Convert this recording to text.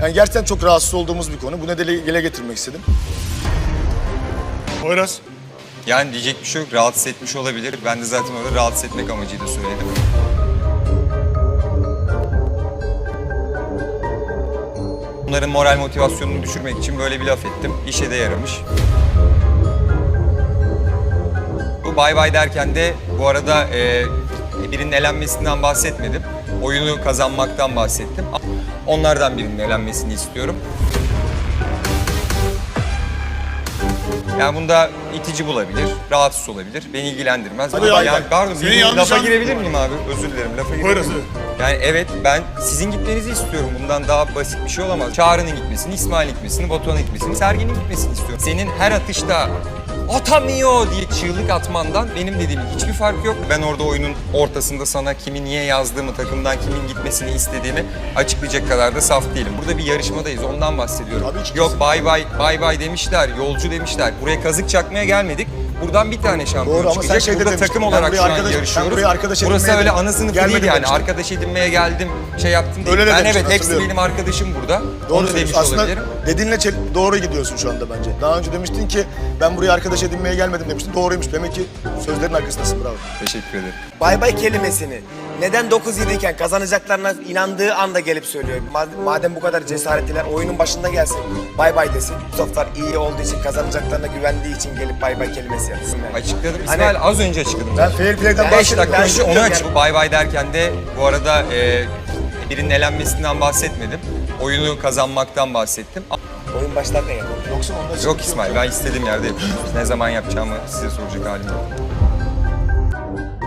Yani gerçekten çok rahatsız olduğumuz bir konu. Bu nedenle dile getirmek istedim. Poyraz. Yani diyecek bir şey yok. Rahatsız etmiş olabilir. Ben de zaten orada rahatsız etmek amacıyla söyledim. Bunların moral motivasyonunu düşürmek için böyle bir laf ettim. İşe de yaramış. Bu bay bay derken de bu arada e, birinin elenmesinden bahsetmedim. Oyunu kazanmaktan bahsettim. Onlardan birinin elenmesini istiyorum. Yani bunda itici bulabilir, rahatsız olabilir. Beni ilgilendirmez. Hadi Ama ya, yani, pardon, seni bir yanlış lafa anladın girebilir miyim abi? Özür dilerim, lafa girebilir Buyurun. miyim? Yani evet, ben sizin gitmenizi istiyorum. Bundan daha basit bir şey olamaz. Çağrı'nın gitmesini, İsmail'in gitmesini, Batuhan'ın gitmesini, Sergen'in gitmesini istiyorum. Senin her atışta atamıyor diye çığlık atmandan benim dediğim hiçbir fark yok. Ben orada oyunun ortasında sana kimi niye yazdığımı, takımdan kimin gitmesini istediğimi açıklayacak kadar da saf değilim. Burada bir yarışmadayız, ondan bahsediyorum. Tabii ki Yok bay bay, bay bay demişler, yolcu demişler. Buraya kazık çakmaya gelmedik. Buradan bir tane şampiyon Doğru ama sen çıkacak. şey de Burada demiştin, takım ben olarak buraya şu an arkadaş- ben yarışıyoruz. buraya arkadaş Burası edinmeye öyle ana sınıfı gelmedim değil yani. demiştim. Arkadaş edinmeye geldim, şey yaptım değil. Öyle de ben demiştin, evet hepsi hatırlıyorum. benim arkadaşım burada. Onu demiş söylüyorsun. Aslında olabilirim. dediğinle çel- doğru gidiyorsun şu anda bence. Daha önce demiştin ki ben buraya arkadaş edinmeye gelmedim demiştin. Doğruymuş. Demek ki sözlerin arkasındasın. Bravo. Teşekkür ederim. Bay bay kelimesini neden 9-7 iken kazanacaklarına inandığı anda gelip söylüyor. Madem, madem bu kadar cesaretliler oyunun başında gelsin. Bay bay desin. Bu sefer iyi olduğu için kazanacaklarına güvendiği için gelip bay bay kelimesi yapsın. Yani. Açıkladım. Hani- İsmail az önce açıkladım. Ben fair play'den 5 bahsettim. dakika ben önce onu diyorum aç. yani. Bay bay derken de bu arada e, birinin elenmesinden bahsetmedim. Oyunu kazanmaktan bahsettim. Oyun başlarken yapalım. Yoksa onda Yok İsmail ben istediğim yerde yapıyorum. Ne zaman yapacağımı size soracak halim yok.